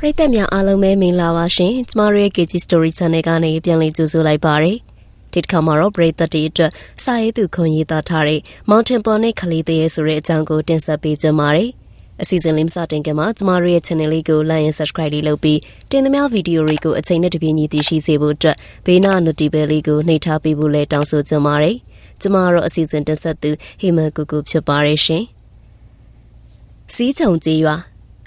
ပရိသတ်များအားလုံးပဲမင်္ဂလာပါရှင်ကျမတို့ရဲ့ KG Story Channel ကနေပြန်လည်ကြိုဆိုလိုက်ပါရစေဒီတစ်ခါမှာတော့ပရိသတ်တွေအတွက်စာရေးသူခွန်ရေးသားထားတဲ့ Mountain ပေါ်နဲ့ခလေးတရေဆိုတဲ့အကြောင်းကိုတင်ဆက်ပေးကြပါရစေအစီအစဉ်လေးမစတင်ခင်မှာကျမတို့ရဲ့ channel လေးကို like and subscribe လေးလုပ်ပြီးတင်သမျှဗီဒီယိုတွေကိုအချိန်နဲ့တပြေးညီသိရှိစေဖို့အတွက်ဘေးနာ notification လေးကိုနှိပ်ထားပေးဖို့လည်းတောင်းဆိုကြပါရစေကျမတို့အစီအစဉ်တင်ဆက်သူဟေမန်ကူကူဖြစ်ပါရရှင်စီးချုံကြီးရွာ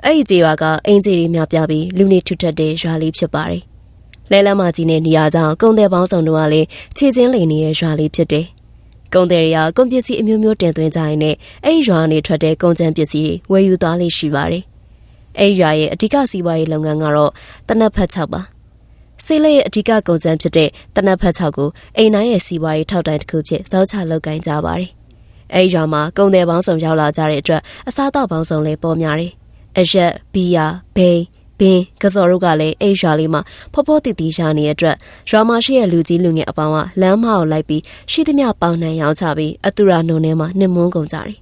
အဲ့ဒီကြေးရွာကအင်ဂျီတွေများပြပြီးလူနေထူထပ်တဲ့ရွာလေးဖြစ်ပါတယ်။လဲလမ်းမကြီးနဲ့နေရာကြောင့်ကုန်းတဲ့ပေါင်းဆောင်တို့ကလည်းခြေချင်းလိန်နေတဲ့ရွာလေးဖြစ်တယ်။ကုန်းတဲ့တွေကကုန်ပစ္စည်းအမျိုးမျိုးတင်သွင်းကြရင်လည်းအဲ့ဒီရွာကနေထွက်တဲ့ကုန်ကျန်းပစ္စည်းတွေဝယ်ယူသွားလေးရှိပါတယ်။အဲ့ဒီရွာရဲ့အဓိကစီးပွားရေးလုပ်ငန်းကတော့တနက်ဖက်၆ပါ။စိတ်လေးရဲ့အဓိကကုန်ကျန်းဖြစ်တဲ့တနက်ဖက်၆ကိုအိမ်နိုင်ရဲ့စီးပွားရေးထောက်တိုင်တစ်ခုဖြစ်စောချလုပ်ကိုင်ကြပါတယ်။အဲ့ဒီရွာမှာကုန်တဲ့ပေါင်းဆောင်ရောက်လာကြတဲ့အတွက်အစားအသောက်ပေါင်းဆောင်လည်းပေါ်များတယ်။ အရက်ဘီယာဘိန်းဘင်းကစော်တို့ကလည်းအိရွာလေးမှာဖောဖောတီတီရှာနေတဲ့အတွက်ရွာမရှိရဲ့လူကြီးလူငယ်အပေါင်းကလမ်းမကိုလိုက်ပြီးရှိသမျှပေါင်းနှံရောင်းချပြီးအတူရာနုံထဲမှာနှင်မွန်းကုန်ကြတယ်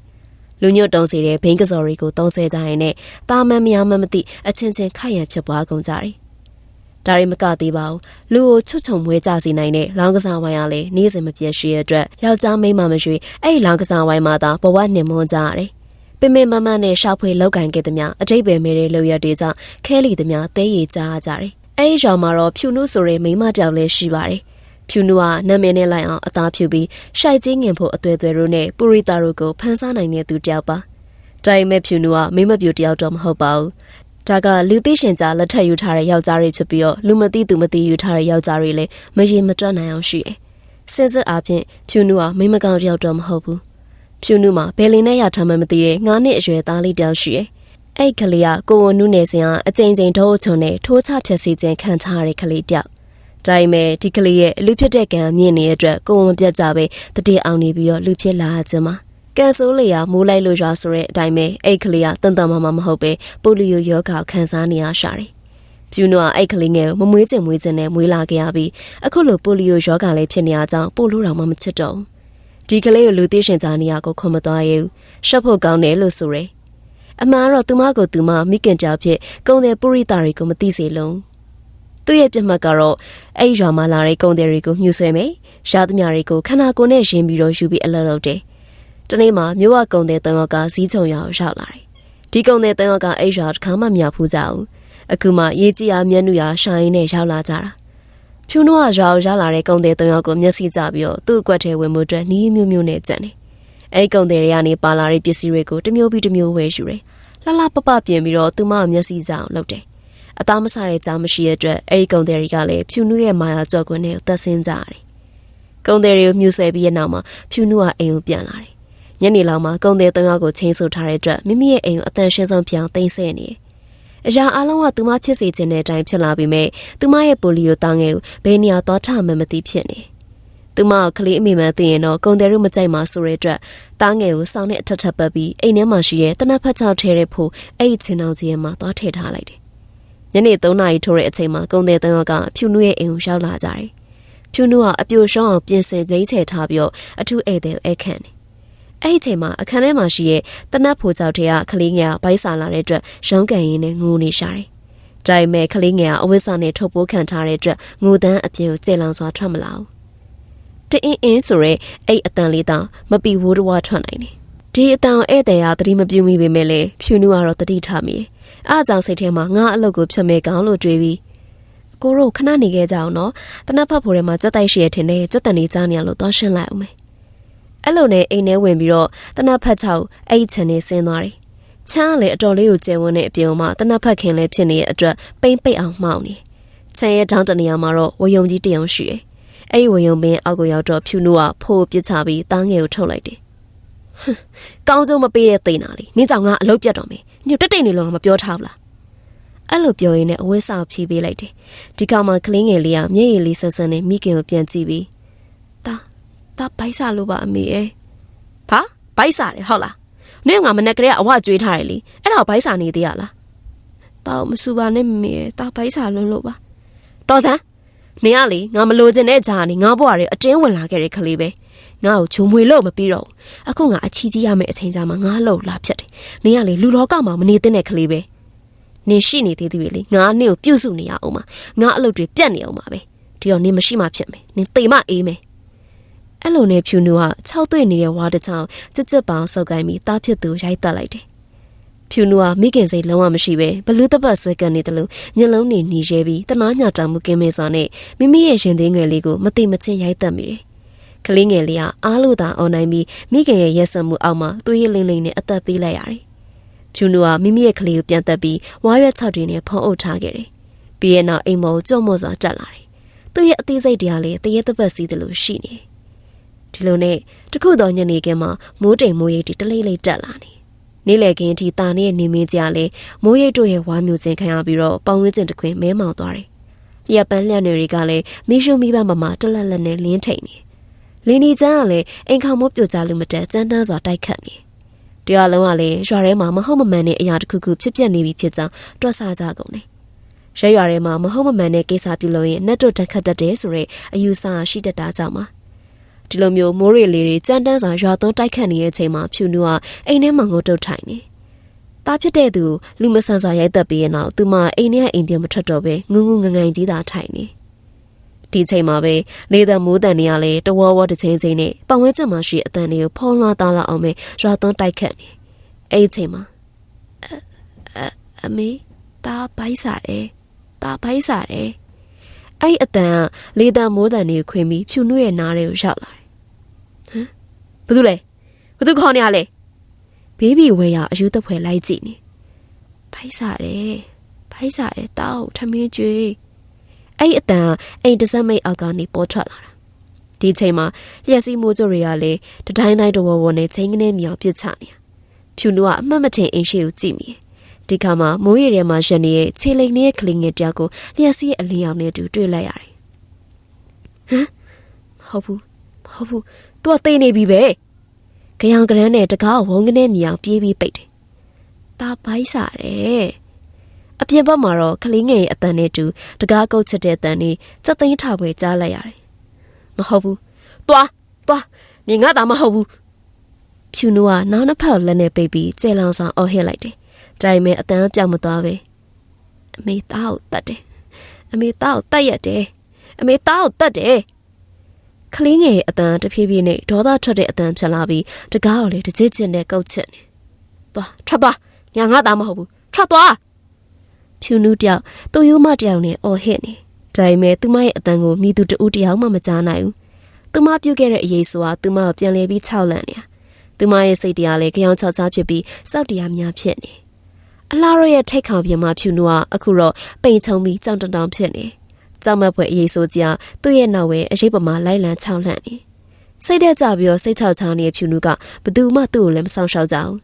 လူညွတ်တုံးစီတဲ့ဘိန်းကစော်တွေကိုတုံးဆဲကြရင်နဲ့တာမန်မယားမမသိအချင်းချင်းခိုက်ရန်ဖြစ်ပွားကုန်ကြတယ်ဒါရီမကသေးပါဘူးလူကိုချွတ်ချုံမွေးကြစီနိုင်တဲ့လောင်းကစားဝိုင်းကလည်းနေ့စဉ်မပြတ်ရှိရတဲ့အတွက်ယောက်ျားမိန်းမမရှိအဲ့ဒီလောင်းကစားဝိုင်းမှာသာဘဝနှင်မွန်းကြရတယ် ပင်ပင်မမနဲ့ရှာဖွေလောက်ကင်ခဲ့သမျှအတိတ်ပဲမဲတဲ့လောက်ရတဲ့ကြောင့်ခဲလီသမျှတဲရီကြားကြတယ်။အဲဒီကြောင်မှာတော့ဖြူနုဆိုတဲ့မိမတယောက်လည်းရှိပါတယ်။ဖြူနုကနာမည်နဲ့လိုက်အောင်အသားဖြူပြီးရှိုက်ချင်းငင်ဖို့အသွဲသွဲတို့နဲ့ပူရီတာတို့ကိုဖန်ဆားနိုင်တဲ့သူတယောက်ပါ။တိုင်မဲ့ဖြူနုကမိမပြူတယောက်တော့မဟုတ်ပါဘူး။ဒါကလူသိရှင်ကြားလက်ထက်ယူထားတဲ့ယောက်ျားတွေဖြစ်ပြီးတော့လူမသိသူမသိယူထားတဲ့ယောက်ျားတွေလည်းမရေမတွက်နိုင်အောင်ရှိတယ်။စင်စစ်အားဖြင့်ဖြူနုကမိမကောင်တယောက်တော့မဟုတ်ဘူး ဖြူနုမှာဘယ်လင်းနဲ့ရထားမှမသိတဲ့ငါးနှစ်အရွယ်သားလေးတယောက်ရှိတယ်။အဲ့ကလေးကကိုဝန်နုနယ်စင်ကအကြိမ်ကြိမ်ထိုးချုံနဲ့ထိုးချဖြက်စီခြင်းခံထားရတဲ့ကလေးတယောက်။ဒါပေမဲ့ဒီကလေးရဲ့လူဖြစ်တဲ့ကံမြင့်နေတဲ့အတွက်ကိုဝန်ပြတ်ကြပဲတတိအောင်နေပြီးတော့လူဖြစ်လာခြင်းမှာကန်ဆိုးလေယာမိုးလိုက်လို့ရွာဆိုတဲ့အတိုင်းပဲအဲ့ကလေးကတန်တန်မမမဟုတ်ပဲပိုလီယိုယောဂါခံစားနေရရှာတယ်။ကျူနိုကအဲ့ကလေးငယ်ကိုမမွေးချင်မွေးချင်နဲ့မွေးလာခဲ့ရပြီးအခုလိုပိုလီယိုယောဂါလေးဖြစ်နေအောင်ပို့လို့တော့မှမချစ်တော့ဘူး။ ဒီကလေးကိုလူသိရှင်ကြားနေရကိုခွန်မသွားရဘူးရှက်ဖို့ကောင်းတယ်လို့ဆိုရယ်အမှန်တော့သူမကိုသူမမိခင်ကြောင့်ဖြစ်ကုံတဲ့ပုရိသတွေကိုမသိစေလုံးသူ့ရဲ့ပြတ်မှတ်ကတော့အဲ့ရွာမှာလာတဲ့ကုံတဲ့တွေကိုမြှူဆွဲမယ်ရှားသမျှတွေကိုခန္ဓာကိုယ်နဲ့ရှင်ပြီးတော့ယူပြီးအလုပ်လုပ်တယ်တနေ့မှာမြို့ဝကုံတဲ့တန်ရောက်ကဇီးချုံရွာကိုရောက်လာတယ်ဒီကုံတဲ့တန်ရောက်ကအဲ့ရွာတစ်ခါမှမရောက်ဘူးကြဘူးအခုမှရေးကြည့်အားမျက်နှာရွာရှာရင်းနဲ့ရောက်လာကြတာ ဖြူနှောကရွာကိုရောက်လာတဲ့ကုံတဲ့သုံးယောက်ကိုမျက်စိကျပြီးတော့သူ့အကွက်ထဲဝင်မှုအတွက်နီးမျိုးမျိုးနဲ့ကြံတယ်။အဲဒီကုံတဲ့တွေကနေပါလာတဲ့ပစ္စည်းတွေကိုတစ်မျိုးပြီးတစ်မျိုးဝယ်ယူတယ်။လှလှပပပြင်ပြီးတော့သူမကိုမျက်စိကျအောင်လုပ်တယ်။အသားမဆတဲ့ကြားမရှိတဲ့အတွက်အဲဒီကုံတဲ့တွေကလည်းဖြူနှောရဲ့မာယာကြော့ကွင်းနဲ့သက်ဆင်းကြရတယ်။ကုံတဲ့တွေကိုမြူဆဲပြီးရဲ့နောက်မှာဖြူနှောကအိမ်ကိုပြန်လာတယ်။ညနေလောက်မှာကုံတဲ့သုံးယောက်ကိုချင်းဆိုထားတဲ့အတွက်မိမိရဲ့အိမ်ကိုအတန်ရှင်းဆုံးပြောင်းသိမ်းဆဲနေတယ်။ အရာအလုံးကသူမဖြစ်စေခြင်းတဲ့အတိုင်းဖြစ်လာပြီးမြဲသူမရဲ့ပိုလီယိုတောင်းငယ်ကိုဘယ်နေရာသွားထမှမသိဖြစ်နေသူမကလေးအမိမှန်သိရင်တော့ကုံတယ်ရုမကြိုက်မှဆိုတဲ့အတွက်တားငယ်ကိုစောင်းနဲ့အထက်ထပ်ပတ်ပြီးအိမ်ထဲမှာရှိတဲ့တနက်ဖက်ချောက်ထဲတဲ့ဖို့အဲ့ဒီချင်းအောင်ကြီးမှာသွားထည့်ထားလိုက်တယ်ညနေ3နာရီထိုးတဲ့အချိန်မှာကုံတယ်တန်းကဖြူနုရဲ့အိမ်ကိုရောက်လာကြတယ်ဖြူနုကအပြိုရှောင်းအောင်ပြင်ဆင်လိမ့်ချထားပြီးတော့အထူးဧည့်သည်ကိုအခန့်တယ် အဲ့ဒီချိန်မှာအခန်းထဲမှာရှိတဲ့တနတ်ဖိုကြောက်တဲ့ကလေးငယ်ကဘိုက်စာလာတဲ့အတွက်ရုံးကန်ရင်းနဲ့ငိုနေရှာတယ်။ဒါပေမဲ့ကလေးငယ်ကအဝိစာနဲ့ထုတ်ပိုးခံထားတဲ့အတွက်ငိုတန်းအပြင်ကိုကျေလောင်စွာထွက်မလာဘူး။တအင်းအင်းဆိုရဲအဲ့အတန်လေးတောင်မပီဝိုးတဝါထွက်နိုင်တယ်။ဒီအတန်ဧည့်သည်ကတတိမပြူမိပေမဲ့လေဖြူနူကတော့တတိထားမိတယ်။အားကြောင့်စိတ်ထဲမှာငါအလုပ်ကိုဖြတ်မဲ့ကောင်းလို့တွေးပြီးကိုတို့ခဏနေခဲ့ကြအောင်နော်။တနတ်ဖတ်ဖို့ထဲမှာကြက်တိုက်ရှိရထင်တယ်ကြက်တန်နေကြားနေရလို့သွားရှင်းလိုက်အောင်မယ် အဲ့လိုနဲ့အိမ်ထဲဝင်ပြီးတော့တနတ်ဖက်ချောက်အဲ့ချန်နေဆင်းသွားတယ်။ချမ်းကလည်းအတော်လေးကိုကျဲဝန်းတဲ့အပြင်မှာတနတ်ဖက်ခင်လည်းဖြစ်နေတဲ့အတွက်ပိမ့်ပိတ်အောင်မှောက်နေ။ချမ်းရဲ့ထောင်းတနေရာမှာတော့ဝယုံကြီးတယောက်ရှိတယ်။အဲ့ဒီဝယုံပင်အောက်ကိုရောက်တော့ဖြူနုကဖိုးပစ်ချပြီးတားငယ်ကိုထုတ်လိုက်တယ်။ကောင်းကျိုးမပေးတဲ့သိနာလေး။နင်းကြောင့်ငါအလုပ်ပြတ်တော့မယ်။ညတက်တိတ်နေလို့မပြောထားဘူးလား။အဲ့လိုပြောရင်းနဲ့အဝတ်စားဖြီးပေးလိုက်တယ်။ဒီကောင်မှကလင်းငယ်လေးကမျက်ရည်လေးဆန်းဆန်းနဲ့မိခင်ကိုပြန်ကြည့်ပြီး ဒါဘိုက်စာလို့ပါအမေရဲ့ဘာဘိုက်စာတယ်ဟုတ်လားနင့်ကမနဲ့ကလေးကအဝကျွေးထားတယ်လေအဲ့ဒါဘိုက်စာနေသေးရလားတောက်မစူပါနဲ့မမေတာဘိုက်စာလုံးလို့ပါတော်စမ်းနေရလေငါမလိုချင်တဲ့ဂျာနေငါဘွားတွေအတင်းဝင်လာခဲ့တဲ့ကလေးပဲငါ့ကိုဂျုံမွေလို့မပြီးတော့အခုငါအချီးကြီးရမယ့်အချိန်ကြာမှာငါလှုပ်လာဖြစ်တယ်နေရလေလူလောကမှာမနေသင့်တဲ့ကလေးပဲနင်ရှိနေသေးသေးလေငါနင့်ကိုပြုတ်စုနေရအောင်ပါငါအလုပ်တွေပြတ်နေအောင်ပါပဲဒီတော့နင်မရှိမှဖြစ်မယ်နင်တိမ်မအေးမယ် အဲ့လိုနဲ့ဖြူနူကခြောက်သွေ့နေတဲ့ဝါတစ်ချောင်းကြက်ကြက်ပေါင်းဆုပ်ကိုင်းပြီးတားဖြစ်သူရိုက်တက်လိုက်တယ်ဖြူနူကမိခင်စိတ်လုံးဝမရှိပဲဘလူးတပတ်ဆွဲကန်နေတယ်လို့ညလုံးနေหนีရဲပြီးတနာညတာမှုကင်းမဲစွာနဲ့မိမိရဲ့ရှင်သေးငယ်လေးကိုမတိမချင်းရိုက်တက်မိတယ်ကလေးငယ်လေးကအားလို့သာအွန်နိုင်ပြီးမိခင်ရဲ့ရက်စက်မှုအောက်မှာသွေးရလိမ့်လိမ့်နဲ့အသက်ပေးလိုက်ရတယ်။ဖြူနူကမိမိရဲ့ကလေးကိုပြန်တက်ပြီးဝါရွက်၆တွင်နဲ့ဖုံးအုပ်ထားခဲ့တယ်။ပြီးရဲ့နောက်အိမ်မောကြော့မော့စွာတက်လာတယ်။သူ့ရဲ့အသေးစိတ်တရားလေးတရေတပတ်စီးတယ်လို့ရှိနေ။ ဒီလိုနဲ့တခုတော်ညနေခင်းမှာမိုးတိမ်မိုးရိပ်တီတလိမ့်လိမ့်တက်လာနေ။နေ့လည်ခင်းအထိတာနေတဲ့နေမင်းကြလဲမိုးရိပ်တို့ရဲ့ဝါမျိုးချင်းခံရပြီးတော့ပေါင်ဝင်းကျင်တခွင်မဲမောင်သွားတယ်။ရပ်ပန်းလျက်တွေကလည်းမီးရှုံမီးပန်းမမတလက်လက်နဲ့လင်းထိန်နေ။လင်းနီချမ်းကလည်းအိမ်ခေါမိုးပြိုကျလို့မတက်စမ်းတန်းစွာတိုက်ခတ်နေတရားလုံးကလည်းရွာထဲမှာမဟုတ်မမှန်တဲ့အရာတစ်ခုခုဖြစ်ပျက်နေပြီဖြစ်ကြောင်းတွက်ဆကြကုန်တယ်ရဲရွာထဲမှာမဟုတ်မမှန်တဲ့ကိစ္စပြုလုပ်ရင်နှက်တို့တက်ခတ်တတ်တယ်ဆိုတဲ့အယူဆရှိတတ်တာကြောင့်ပါ ဒီလိုမျိုးမိုးရေလေးတွေကြမ်းတမ်းစွာရွာသွန်းတိုက်ခတ်နေတဲ့အချိန်မှာဖြူနူကအိမ်ထဲမှာငိုတုတ်ထိုင်နေတားဖြစ်တဲ့သူလူမဆန်စွာရိုက်သက်ပြီးရင်တော့သူမအိမ်ထဲအိမ်ပြန်မထွက်တော့ပဲငုံငုံငငိုင်ကြီးသာထိုင်နေဒီချိန်မှာပဲလေတံမိုးတန်တွေကလည်းတဝဝတစ်ချိန်ချိန်နဲ့ပတ်ဝန်းကျင်မှာရှိအတန်တွေကိုဖုံးလွှားသားလောက်အောင်ပဲရွာသွန်းတိုက်ခတ်နေအဲ့ဒီချိန်မှာအအမေတားပိုက်စားတယ်တားပိုက်စားတယ်အဲ့အတန်ကလေတံမိုးတန်တွေခွင်ပြီးဖြူနှွေ့ရဲ့နားတွေကိုရောက်လာတယ်ဟမ် ဘာလို့လဲဘာသူခေါ်နေရလဲဘေးဘီဝဲရအယူသက်ဖွယ်လိုက်ကြည့်နေဖိုက်စားတယ်ဖိုက်စားတယ်တောက်ထမင်းကျွေးအဲ့အတန်အိမ်တစက်မိတ်အောက်ကနေပေါ်ထွက်လာတာဒီချိန်မှာလျှက်စီးမိုးကြိုတွေကလည်းတတိုင်းတိုင်းတဝဝနဲ့ချင်းကနေမြောင်ပစ်ချနေဖြူနူကအမှတ်မထင်အိမ်ရှိကိုကြည့်မိဒီခါမှာမိုးရီထဲမှာရှင်နေတဲ့ခြေလိမ်နေတဲ့ကလေးငယ်တယောက်ကိုလျှက်စီးရဲ့အလင်းရောင်နဲ့တူတွေ့လိုက်ရတယ်ဟမ်မဟုတ်ဘူးမဟုတ်ဘူး သူကသိနေပြီပဲကြောင်ကရန်းနဲ့တကားဝုန်းကနေမြောင်ပြေးပြီးပိတ်တယ်တာပိုက်စားတယ်အပြင်ဘက်မှာတော့ကလေးငယ်ရဲ့အတန်နဲ့တူတကားကုတ်ချတဲ့အတန်နဲ့စက်သိန်းထပွဲကြားလိုက်ရတယ်။မဟုတ်ဘူး။သွားသွားနေငါသာမဟုတ်ဘူး။ဖြူနူကနောက်နှစ်ဖက်လက်နဲ့ပိတ်ပြီးကျဲလောင်ဆောင်အော်ဟစ်လိုက်တယ်။ဒါပေမဲ့အတန်ပြောင်းမသွားပဲ။အမေသားကိုတတ်တယ်။အမေသားကိုတတ်ရက်တယ်။အမေသားကိုတတ်တယ်။ ကလေးငယ်ရဲ့အတန်တဖြည်းဖြည်းနဲ့ဒေါသထွက်တဲ့အတန်ဖြစ်လာပြီးတကားကိုလည်းတစ်ချစ်ချင်နဲ့ကုတ်ချစ်နေ။သွားထွက်သွား။ညာငါသားမဟုတ်ဘူး။ထွက်သွား။ဖြူနူးတယောက်သူ့ရိုးမတယောက်နဲ့အော်ဟစ်နေဒါပေမဲ့သူမရဲ့အတန်ကိုမိသူတဦးတယောက်မှမကြားနိုင်ဘူးသူမပြုတ်ခဲ့တဲ့အရေးဆိုတာသူမကိုပြန်လဲပြီးခြောက်လန့်နေတာသူမရဲ့စိတ်တရားလည်းကြောင်ချောက်ချားဖြစ်ပြီးစောက်တရားများဖြစ်နေအလားရရဲ့ထိတ်ခေါင်ပြမဖြူနူကအခုတော့ပိန်ချုံပြီးကြောင်တောင်ဖြစ်နေ ကြောက်မက်ဖွယ်အရေးဆိုကြသူ့ရဲ့နောက်ဝဲအရေးပမာလိုက်လံခြောက်လန့်နေစိတ်တက်ကြပြီးတော့စိတ်ချောက်ချောင်းနေတဲ့ဖြူနူကဘသူမှသူ့ကိုလည်းမဆောင်ရှောက်ကြဘူး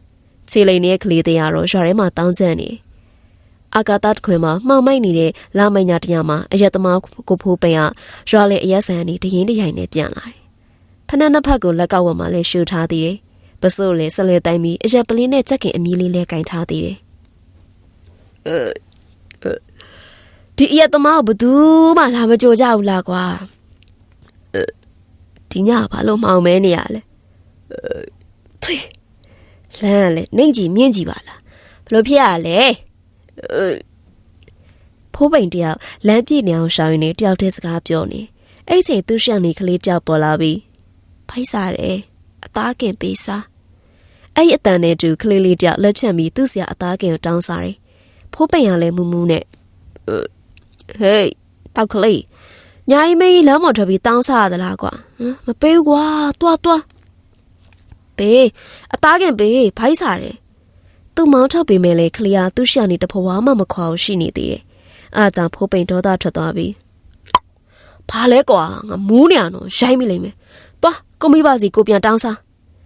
ခြေလိန်ရဲ့ကလေးတရားတော့ရွာထဲမှာတောင်းကျနေတယ်အာကာသတခွင်မှာမှောင်မိုက်နေတဲ့လာမိန်ညာတရားမှာအရက်သမားကိုဖိုးပိန်ကရွာလေအရက်ဆန်နေတရင်တရိုင်နဲ့ပြန်လာတယ်။ဖနက်နှစ်ဖက်ကိုလက်ကောက်ဝတ်မှလည်းရှူထားသေးတယ်။ပစိုးလည်းဆက်လက်တိုင်းပြီးအရက်ပလင်းနဲ့ကြက်ကင်အမီးလေးလည်းကင်ထားသေးတယ်။ ဒီအရက်သမားဘသူမှလာမကြိုကြဘူးလားကွာ။ဒီညဘာလို့မှောင်မဲနေရလဲ။ထွေးလမ်းကလည်းနှိမ့်ကြည့်မြင့်ကြည့်ပါလား။ဘလို့ဖြစ်ရလဲ။ဖိုးပိန်တယောက်လမ်းပြည့်နေအောင်ရှောင်းရင်းနဲ့တယောက်တည်းစကားပြောနေအဲ့ချိန်သူရှောင်းနေကလေးတယောက်ပေါ်လာပြီးဖိုက်စားတယ်အသားကင်ပေးစားအဲ့အတန်နဲ့တူကလေးလေးတယောက်လက်ဖြတ်ပြီးသူ့ဆရာအသားကင်ကိုတောင်းစားတယ်ဖိုးပိန်ကလည်းမူးမူးနဲ့ ဟေးတောက်ကလေးညာအီမေးလမ်းပေါ်ထွက်ပြီးတောင်းစားရသလားကွာဟမ်မပေးဘူးကွာတွားတွားဘေးအသားကင်ဘေးဖိုက်စားတယ်သူ့မောင်းထုတ်ပေမဲ့လေခလျာသူ့ရှာနေတဖွာမှမခွာအောင်ရှိနေသေးတယ်။အားကြောင့်ဖိုးပိန်ဒေါသထွက်သွားပြီ။ဘာလဲကွာငါမူးနေအောင်ရိုက်မိလိမ့်မယ်။သွားကိုမိပါစီကိုပြန်တောင်းစား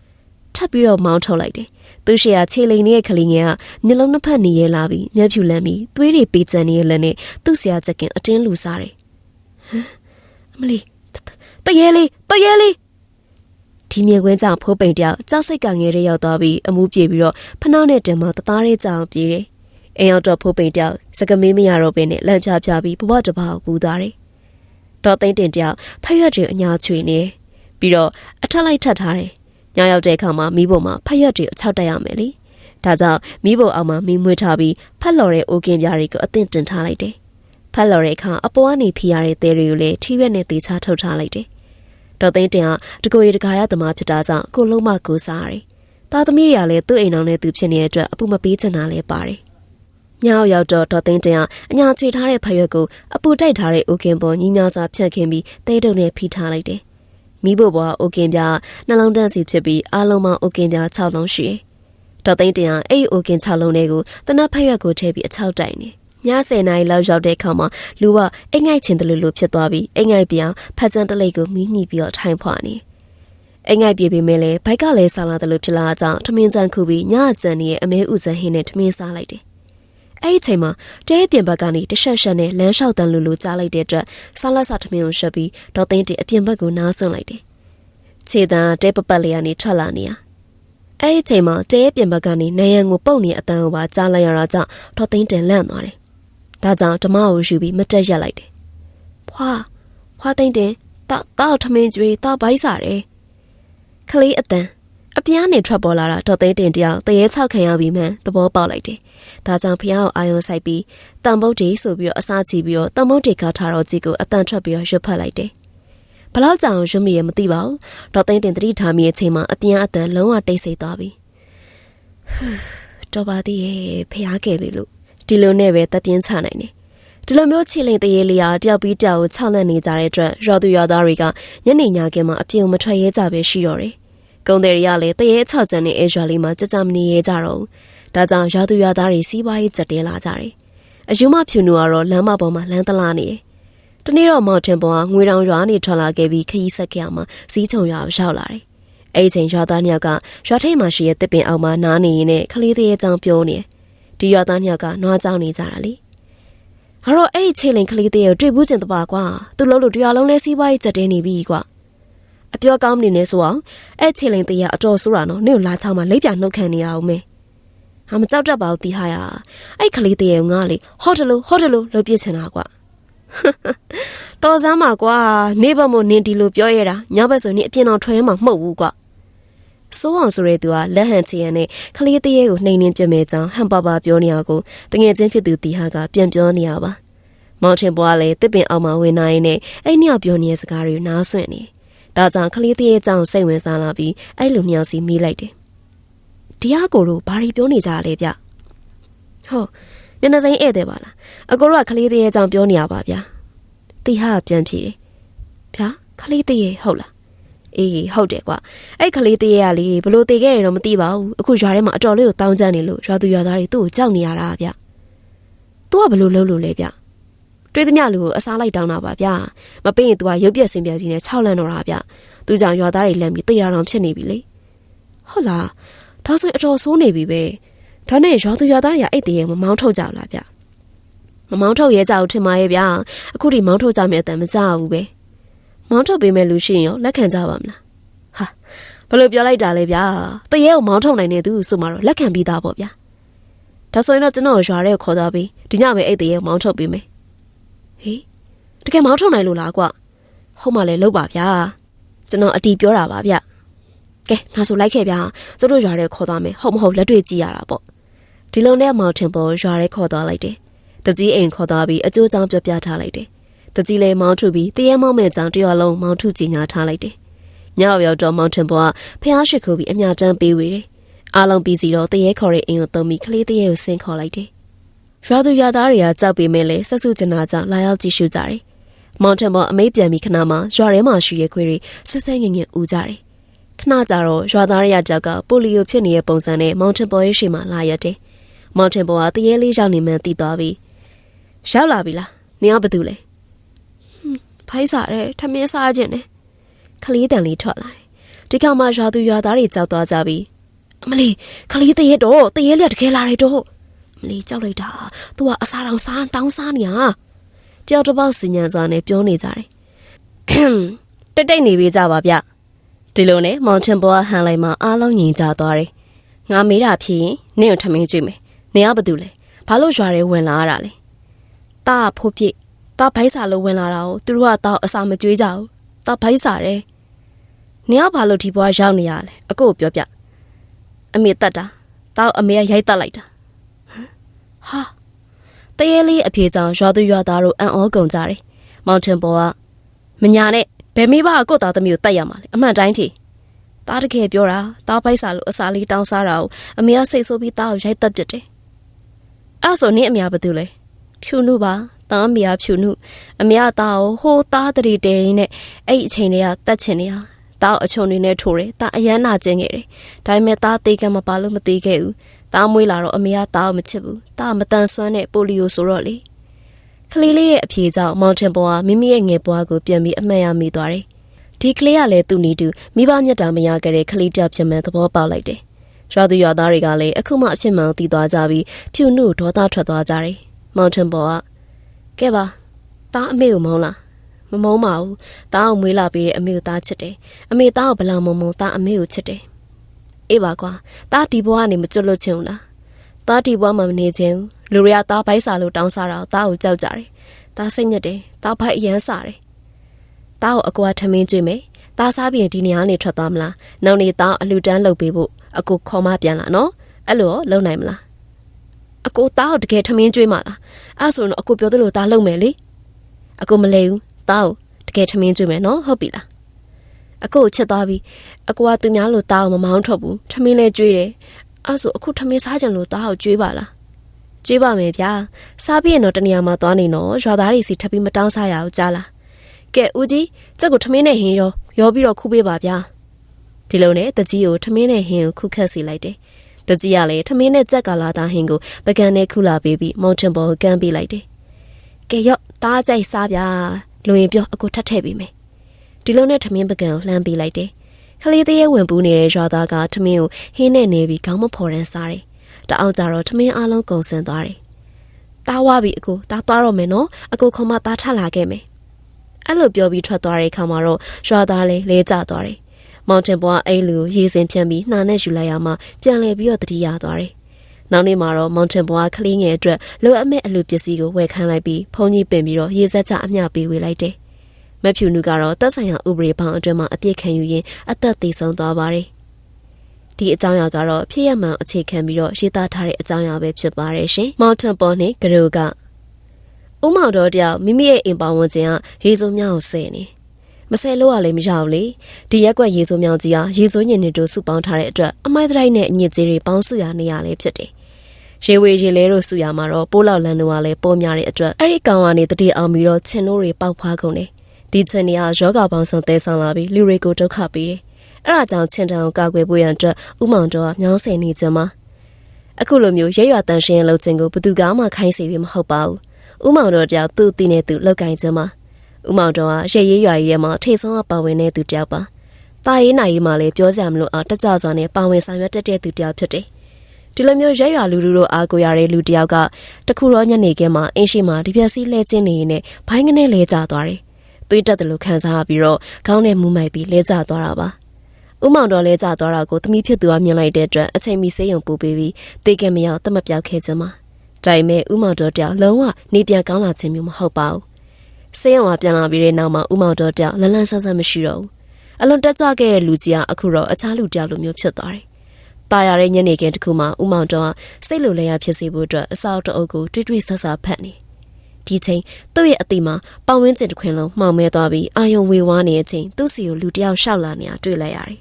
။ထပ်ပြီးတော့မောင်းထုတ်လိုက်တယ်။ သူ့ရှေ့ကခြေလိန်နေတဲ့ခလင်းငယ်ကမျက်လုံးနှစ်ဖက်နေရလာပြီးမျက်ဖြူလန်းပြီးသွေးတွေပေးကျန်နေတဲ့လက်နဲ့သူ့ဆရာချက်ကင်အတင်းလူစားတယ်။ဟမ်အမလီတရေလေးတရေလေးဒီမြေခွင်းကြောင့်ဖိုးပိန်တယောက်ကြောက်စိတ်ကငယ်ရဲရောက်သွားပြီးအမှုပြေပြီးတော့ဖနှောက်နဲ့တင်မတသားရဲကြောင်ပြေးတယ်။အိမ်ရောက်တော့ဖိုးပိန်တယောက်စကမေးမရတော့ဘဲနဲ့လန့်ပြပြပြီးဘဝတဘာကိုကူသွားတယ်။ဒေါ်သိန်းတင်တယောက်ဖက်ရွက်တွေအညာချွေနေပြီးတော့အထက်လိုက်ထပ်ထားတယ်။ ညရောက်တဲ့အခါမှာမိဖို့မှာဖက်ရွက်တွေအချောက်တက်ရမယ်လေ။ဒါကြောင့်မိဖို့အောင်မှာမိမွေးထားပြီးဖက်လော်တဲ့အိုကင်ပြားတွေကိုအသင့်တင်ထားလိုက်တယ်။ဖက်လော်တဲ့အခါအပေါ်ကနေဖီရတဲ့သဲတွေကိုလည်းထီးရွက်နဲ့တေချာထုတ်ထားလိုက်တယ်။ဒေါ်သိန်းတင်ကတကိုရီတကာရသမားဖြစ်တာကြောင့်ကိုလုံးမကိုစားရတယ်။သားသမီးတွေကလည်းသူ့အိမ်အောင်နဲ့သူဖြစ်နေတဲ့အတွက်အပူမပေးချင်တာလည်းပါတယ်။ညောင်ရောက်တော့ဒေါ်သိန်းတင်ကအညာချွေထားတဲ့ဖရွက်ကိုအပူတိုက်ထားတဲ့အိုကင်ပေါ်ညီညာစာဖြတ်ခင်းပြီးတဲတုံနဲ့ဖိထားလိုက်တယ်။ မိဖို့ဘွားအိုကင်ပြနှလုံးတန်းစီဖြစ်ပြီးအားလုံးပေါင်းအိုကင်ပြ6လုံးရှိတယ်။ဒေါ်သိန်းတင်ကအဲ့ဒီအိုကင်6လုံးလေးကိုတနက်ဖရွက်ကိုထည့်ပြီးအချောက်တိုင်နေ။ည10နာရီလောက်ရောက်တဲ့အခါမှာလူကအိမ်ငိုက်ချင်တယ်လို့လို့ဖြစ်သွားပြီးအိမ်ငိုက်ပြောင်ဖက်စံတလိတ်ကိုမီးညှိပြီးတော့ထိုင်ဖွာနေ။အိမ်ငိုက်ပြေးပြီးမဲလဲဘိုက်ကလည်းဆာလာတယ်လို့ဖြစ်လာကြောင်းထမင်းစံခုပြီးညအကျန်ရဲ့အမဲဥစံဟင်းနဲ့ထမင်းစားလိုက်တယ်။ အဲ့ဒီအချိန်မှာတဲပြင်ဘက်ကနေတရှက်ရှက်နဲ့လမ်းလျှောက်တန်လူလူကြားလိုက်တဲ့အတွက်ဆာလက်စာထမင်းကိုရှက်ပြီးဒေါ်သိန်းတင်အပြင်ဘက်ကိုနားဆွန့်လိုက်တယ်။ခြေတံတဲပပတ်လေးကနေထွက်လာနေရ။အဲ့ဒီအချိန်မှာတဲပြင်ဘက်ကနေနယံကိုပုတ်နေအတန်းကိုပါကြားလိုက်ရတာကြောင့်ဒေါ်သိန်းတင်လန့်သွားတယ်။ဒါကြောင့်ဓမ္မကိုယူပြီးမတက်ရက်လိုက်တယ်။ဖွာဖွာသိန်းတင်တောက်တောက်ထမင်းကျွေးတောက်ဘိုက်စားတယ်။ကလေးအတန်း အပြားနဲ့ထွက်ပေါ်လာတာဒေါ်သိန်းတင်တယောက်တရေချောက်ခံရပြီးမှသဘောပေါက်လိုက်တယ်။ဒါကြောင့်ဖះကိုအာယုံဆိုင်ပြီးတန်ပုတ်တေဆိုပြီးတော့အစားချီပြီးတော့တန်ပုတ်တေကထားတော့ကြီးကိုအတန်ထွက်ပြီးတော့ရွတ်ဖက်လိုက်တယ်။ဘလောက်ကြောင်ရွတ်မိရမသိပါဘူး။ဒေါ်သိန်းတင်တတိထားမိအချိန်မှာအပြင်းအတန်လုံးဝတိတ်ဆိတ်သွားပြီ။တော်ပါသေးရဲ့ဖះခဲ့ပြီလို့ဒီလိုနဲ့ပဲတပ်ပြင်းချနိုင်တယ်။ဒီလိုမျိုးချီလိန်တရေလေးအားတယောက်ပြီးတယောက်ကိုခြောက်လန့်နေကြတဲ့အတွက်ရော်သူရော်သားတွေကညနေညခင်းမှာအပြင်မထွက်ရဲကြပဲရှိတော့တယ်။ ကုံတယ်တွေကလည်းတရေ၆ကျန်တဲ့အေရွာလေးမှာကြကြမနေရဲကြတော့ဘူး။ဒါကြောင့်ရော်သူရော်သားတွေစီးပွားရေးကြက်တဲလာကြတယ်။အယူမဖြူနူကတော့လမ်းမပေါ်မှာလမ်းတလားနေတယ်။တနေ့တော့မောင်တင်ပေါ်ကငွေတောင်ရွာနေထွက်လာခဲ့ပြီးခရီးဆက်ခဲ့အောင်စီးချုံရွာကိုရောက်လာတယ်။အဲ့ဒီချိန်ရွာသားနှစ်ယောက်ကရွာထိပ်မှာရှိတဲ့တစ်ပင်အောက်မှာနားနေရင်းနဲ့ခလေးသေးရဲ့အကြောင်းပြောနေတယ်။ဒီရွာသားနှစ်ယောက်ကနွားကြောင်နေကြတာလေ။ဟာတော့အဲ့ဒီခြေလင်ကလေးသေးကိုတွေ့ဘူးကျင်တပါကွာ။သူ့လို့လို့တရားလုံးလဲစီးပွားရေးကြက်တဲနေပြီကွာ။ အပြောကောင်းနေနေဆိုအောင်အဲ့ခြေလင်သေးရအတော်ဆိုးတာနော်။နင့်ကိုလာချောင်းမှာလိပ်ပြနှုတ်ခံနေရအောင်မေ။ဟာမကြောက်တတ်ပါဘူးတီဟာရ။အဲ့ကလေးသေးရဲ့ငါလေဟော့တလို့ဟော့တလို့လှုပ်ပြစ်ချင်တာကွာ။တော်စမ်းပါကွာနေဘမို့နင်ဒီလိုပြောရတာညဘက်ဆိုနေအပြင်တော်ထွဲမှာမှုတ်ဘူးကွာစိုးအောင်ဆိုတဲ့သူကလက်ဟန်ချီရန်နဲ့ခလေးတရေကိုနှိမ်နှင်းပြမဲ့ကြောင်းဟန်ပါပါပြောနေရကိုတငယ်ချင်းဖြစ်သူတီဟာကပြန်ပြောနေရပါမောင်ထင်ဘွားလည်းတစ်ပင်အောင်မှာဝင်နိုင်နဲ့အဲ့နှစ်ယောက်ပြောနေတဲ့စကားတွေကိုနားဆွင့်နေ ဒါကြောင့်ခလေးတရေကြောင့်စိတ်ဝင်စားလာပြီးအဲ့လိုနှစ်ယောက်စီမိလိုက်တယ်ဒီဟာကိုတို့ဘာတွေပြောနေကြလဲဗျဟုတ်မျက်နှာစိမ်းဧည့်သည်ပါလားအကိုတို့ကခလေးတရေကြောင့်ပြောနေရပါဗျာတီဟာပြန်ဖြေတယ်ဗျာခလေးတရေဟုတ်လားအေးဟုတ်တယ်ကွာအဲ့ကလေးတရေကလေဘလို့တည်ခဲ့ရတော့မသိပါဘူးအခုရွာထဲမှာအတော်လေးကိုတောင်းကျမ်းနေလို့ရွာသူရွာသားတွေသူ့ကိုကြောက်နေရတာဗျသူကဘလို့လုံးလို့လဲဗျ တွေးသမျှလူကိုအစားလိုက်တောင်းတာပါဗျမပေးရင် तू ကရုပ်ပြက်စင်ပြက်ကြီးနဲ့၆လန့်တော့တာဗျသူကြောင့်ရွာသားတွေလန့်ပြီးတေးရအောင်ဖြစ်နေပြီလေဟုတ်လားဒါဆိုရင်အတော်ဆိုးနေပြီပဲဒါနဲ့ရွာသူရွာသားတွေကအဲ့တရေမမောင်းထုတ်ကြလားဗျမမောင်းထုတ်ရဲကြဘူးထင်ပါရဲ့ဗျအခုဒီမောင်းထုတ်ကြမြဲအတန်မကြဘူးပဲမောင်းထုတ်ပေးမဲ့လူရှိရင်ရောလက်ခံကြပါမလားဟာဘယ်လိုပြောလိုက်တာလဲဗျာတရေကိုမောင်းထုတ်နိုင်တဲ့သူဆိုမှတော့လက်ခံပြီးသားပေါ့ဗျာဒါဆိုရင်တော့ကျွန်တော်ရွာထဲကိုခေါ်သွားပြီးဒီညပဲအဲ့တရေကိုမောင်းထုတ်ပေးမယ် ဟေးတကယ်မောင်းထုတ်နိုင်လို့လားကွဟုတ်မှလည်းလုပ်ပါဗျာကျွန်တော်အတီပြောတာပါဗျကဲနောက်ဆိုလိုက်ခဲ့ဗျာကျတို့ရွာထဲခေါ်သွားမယ်ဟုတ်မဟုတ်လက်တွေ့ကြည့်ရတာပေါ့ဒီလုံနဲ့မောင်ထင်ပေါ်ရွာထဲခေါ်သွားလိုက်တယ်တကြီးအိမ်ခေါ်သွားပြီးအကျိုးကြောင့်ပြောပြထားလိုက်တယ်တကြီးလည်းမောင်းထုပြီးတရေမောင်းမဲ့ကြောင့်တရွာလုံးမောင်းထုကြီးညာထားလိုက်တယ်ညောင်ရောက်တော့မောင်ထင်ပေါ်ကဖះရှိခိုးပြီးအမြတမ်းပေးဝေတယ်အားလုံးပြီးစီတော့တရေခေါ်တဲ့အိမ်ကိုသုံးပြီးကလေးတရေကိုဆင်းခေါ်လိုက်တယ် ရွာသူရွာသားတွေကကြောက်ပေမဲ့လည်းဆက်စုကျနာကြောင့်လာရောက်ကြည့်ရှုကြတယ်မောင်ထင်ပေါ်အမေးပြန်ပြီးခဏမှရွာထဲမှာရှိတဲ့ခွေးတွေဆွဆဲငင်ငင်ဦးကြတယ်ခဏကြာတော့ရွာသားရကြောက်ကပိုလီယိုဖြစ်နေတဲ့ပုံစံနဲ့မောင်ထင်ပေါ်ရဲ့ရှေ့မှာလာရက်တယ်မောင်ထင်ပေါ်ကတရေလေးရောက်နေမှန်းသိသွားပြီရောက်လာပြီလားနင်ကဘာတူလဲဖိုက်စားတယ်ထမင်းစားခြင်းနဲ့ခလေးတန်လေးထွက်လာတယ်ဒီကောင်မှရွာသူရွာသားတွေကြောက်သွားကြပြီအမလီခလေးတရေတော့တရေလက်တခဲလာတယ်တော့မ လီကြောက်လိုက်တာ तू ကအစားတောင်စားတောင်းစားနေရတယောက်တစ်ပေါက်စညံစွာနဲ့ပြောနေကြတယ်တိတ်တိတ်နေပေးကြပါဗျဒီလိုနဲ့မောင်တင်ပေါ်ဟန်လိုက်မှအားလုံးငြိမ်ကြသွားတယ်ငါမေးတာဖြစ်ရင်နင့်ကိုထမင်းကြည့်မယ်နေရဘာတူလဲဘာလို့ရွာရဲဝင်လာရတာလဲတာဖိုးပြစ်တာဘိုက်စာလို့ဝင်လာတာကိုသူတို့ကတော့အစာမကြွေးကြဘူးတာဘိုက်စာတယ်နေရဘာလို့ဒီဘွားရောက်နေရလဲအကိုပြောပြအမေတတ်တာတာတားအမေကရိုက်တက်လိုက်တာ ဟာတရေလေးအဖေကြောင့်ရွာသူရွာသားတို့အံ့ဩကုန်ကြတယ်မောင်ထင်ပေါ်ကမညာနဲ့ဘယ်မိဘကကို့သားသမီးကိုတတ်ရမှာလဲအမှန်တိုင်းဖြေတားတကယ်ပြောတာတားပိုက်စာလို့အစာလေးတောင်းစားတာကိုအမေကစိတ်ဆိုးပြီးတားကိုရိုက်တက်ပစ်တယ်အဲ့ဆိုနင်းအမေကဘာတူလဲဖြူနုပါတားအမေကဖြူနုအမေကတားကိုဟိုသားတရီတဲရင်းနဲ့အဲ့ဒီအချိန်တွေကတတ်ချင်နေတာတားအချုံတွေနဲ့ထိုးတယ်တားအရန်နာကျင်ခဲ့တယ်ဒါပေမဲ့တားသေးကမပါလို့မသေးခဲ့ဘူး တားမွေးလာတော့အမေကတားကိုမချစ်ဘူးတားမတန်ဆွမ်းတဲ့ပိုလီယိုဆိုတော့လေကလေးလေးရဲ့အဖြေကြောင့်မောင်ထင်ပေါ်ကမိမိရဲ့ငယ်ပွားကိုပြန်ပြီးအမှတ်ရမိသွားတယ်ဒီကလေးကလည်းသူ့နီးတူမိဘမြတ်တာမရခဲ့တဲ့ကလေးတစ်ဖြစ်မှန်သဘောပေါက်လိုက်တယ်ရွာသူရွာသားတွေကလည်းအခုမှအဖြစ်မှန်သိသွားကြပြီးဖြူနှုတ်ဒေါသထွက်သွားကြတယ်မောင်ထင်ပေါ်ကကဲပါတားအမေကိုမောင်းလားမမုန်းပါဘူး။တားအောင်မွေးလာပြီးတဲ့အမေကိုသားချစ်တယ်။အမေသားကိုဘလာမုံမုံသားအမေကိုချစ်တယ်။ အေးပါကွာ။တားဒီဘွားကနေမကျွတ်လွတ်ချင်ဘူးလား။တားဒီဘွားမှမနေချင်ဘူး။လူတွေကတားပိုက်စာလို့တောင်းစားတာကိုတားကိုကြောက်ကြတယ်။တားစိတ်ညစ်တယ်။တားဖိုက်အရန်စားတယ်။တားကိုအကွာထမင်းကျွေးမယ်။တားစားပြီးဒီနေရာကနေထွက်သွားမလား။နောက်နေ့တားအလူတန်းလုပ်ပေးဖို့အကိုခေါ်မပြန်လာနော်။အဲ့လိုလုံနိုင်မလား။အကိုတားကိုတကယ်ထမင်းကျွေးမှလား။အဲ့ဆိုတော့အကိုပြောသလိုတားလုံမယ်လေ။အကိုမလဲဘူးတားကိုတကယ်ထမင်းကျွေးမယ်နော်ဟုတ်ပြီလား အကိုကိုချစ်သွားပြီအကိုကသူများလို့တားအောင်မမောင်းထွက်ဘူးထမင်းလဲကျွေးတယ်အဲ့ဆိုအခုထမင်းစားကြလို့တားအောင်ကျွေးပါလားကျွေးပါမယ်ဗျာစားပြီးရင်တော့တနေရာမှာသွားနေတော့ရွာသားတွေစီထပ်ပြီးမတောင်းစားရအောင်ကြားလားကဲဦးကြီးကျက်ကိုထမင်းနဲ့ဟင်းရောရောပြီးတော့ခုပေးပါဗျာဒီလိုနဲ့တကြီးကိုထမင်းနဲ့ဟင်းကိုခုခတ်စီလိုက်တယ်တကြီးကလည်းထမင်းနဲ့ကြက်ကလာတာဟင်းကိုပကံနဲ့ခုလာပေးပြီးမောင်ထင်ပေါ်ကိုကမ်းပေးလိုက်တယ်ကဲရော့တားကြိုက်စားဗျာလူရင်ပြောအကိုထပ်ထည့်ပေးမယ် ဒီလိုနဲ့ထမင်းပကံကိုလှမ်းပေးလိုက်တယ်ခလေးသေးရဲ့ဝင်ပူးနေတဲ့ရွာသားကထမင်းကိုဟင်းနဲ့နေပြီးခေါင်းမဖော်ရန်စားတယ်တအောင်ကြတော့ထမင်းအလုံးကုန်စင်သွားတယ်တားဝါပြီအကိုတားသွားတော့မယ်နော်အကိုခေါမတားထလာခဲ့မယ်အဲ့လိုပြောပြီးထွက်သွားတဲ့အခါမှာတော့ရွာသားလေးလဲကျသွားတယ်မောင်တင်ပွားအဲ့လူရေစင်ဖြန့်ပြီးနှာနဲ့ယူလိုက်ရမှပြန်လဲပြီးတော့တတိယသွားတယ်နောက်နေ့မှာတော့မောင်တင်ဘွားကလေးငယ်အတွက်လိုအပ်မဲ့အလူပစ္စည်းကိုဝယ်ခိုင်းလိုက်ပြီးဖုန်ကြီးပင်ပြီးတော့ရေစက်ချအမျှပေးဝေလိုက်တယ်။ မဖြူနုကတော့တက်ဆိုင်ရာဥပဒေပေါင်းအတွင်းမှာအပြစ်ခံယူရင်းအသက်သေဆုံးသွားပါတယ်။ဒီအကြောင်းအရာကတော့ဖြစ်ရမှန်အခြေခံပြီးတော့ရေးသားထားတဲ့အကြောင်းအရာပဲဖြစ်ပါတယ်ရှင်။မောင်တင်ပေါ်နဲ့ဂရိုကဥမောင်တော်တယောက်မိမိရဲ့အိမ်ပေါဝင်ခြင်းကရေစုံမြောက်ဆဲနေမဆဲလို့ရလည်းမရဘူးလေဒီရက်ကွက်ရေစိုးမြောင်ကြီးဟာရေစိုးညင်နေတို့စုပေါင်းထားတဲ့အတွက်အမိုက်တိုင်းနဲ့အညစ်ကြေးတွေပေါင်းစုရနေရလဲဖြစ်တယ်ရေဝေရေလဲတို့ဆူရမှာတော့ပိုးလောက်လန်တို့ကလည်းပေါ်များတဲ့အတွက်အဲ့ဒီကောင်ကနေတတိအောင်ပြီးတော့ချင်းတို့တွေပေါက်ဖွားကုန်တယ် ဒီချင်းတွေကယောဂပေါင်းစုံတဲဆောင်လာပြီးလူတွေကိုဒုက္ခပေးတယ်အဲ့ဒါကြောင့်ချင်းတန်ကိုကာကွယ်ဖို့ရန်အတွက်ဥမောင်တော်ကမြောင်းဆင်နေကြမှာအခုလိုမျိုးရဲရွာတန်ရှင်းလှုပ်ခြင်းကိုဘသူကမှခိုင်းစေပြီးမဟုတ်ပါဘူးဥမောင်တော်တယောက်သူ့တည်နေသူလောက်ကင်ကြမှာဥမောင်တော်ကရဲရဲရွာကြီးထဲမှာထိတ်ဆုံးကပါဝင်တဲ့သူတယောက်ပါတာရေးနိုင်ရေးမှလည်းပြောစရာမလိုအောင်တကြစွာနဲ့ပါဝင်ဆောင်ရွက်တတ်တဲ့သူတယောက်ဖြစ်တယ်ဒီလိုမျိုးရက်ရွာလူလူတို့အားကိုရတဲ့လူတယောက်ကတခုတော့ညနေခင်းမှာအင်းရှိမှာဒီပြက်စီးလဲကျင်းနေရင်နဲ့ဘိုင်းကနေလဲကျသွားတယ်။ သွေးတက်တယ်လို့ခံစားရပြီးတော့ခေါင်းနဲ့မူးမိုက်ပြီးလဲကျသွားတာပါ။ဥမောင်တော်လဲကျသွားတာကိုသမီးဖြစ်သူကမြင်လိုက်တဲ့အတွက်အချိန်မီစေးရုံပူပေးပြီးတေကံမရောက်တမပြောက်ခဲ့ခြင်းပါ။ဒါပေမဲ့ဥမောင်တော်တယောက်လုံးဝနေပြန်ကောင်းလာခြင်းမျိုးမဟုတ်ပါဘူး။စေးရုံကပြန်လာပြီးတဲ့နောက်မှာဥမောင်တော်တယောက်လန်းလန်းဆန်းဆန်းမရှိတော့ဘူး။အလွန်တက်ကြွခဲ့တဲ့လူကြီးကအခုတော့အခြားလူတယောက်လိုမျိုးဖြစ်သွားတယ်။ပါရတဲ့ညနေခင်းတစ်ခုမှာဥမောင်တော်ကစိတ်လိုလဲရဖြစ်စေဖို့အတွက်အဆောက်အအုပ်ကိုတွေးတွေးဆဆဖတ်နေ ဒီချိန်သူ့ရဲ့အတိမှာပဝင်းကျင်တစ်ခွင်လုံးမှောင်မဲသွားပြီးအာယုံဝေဝါးနေတဲ့အချိန်သူ့စီကိုလူတယောက်ရှောက်လာနေတာတွေ့လိုက်ရတယ်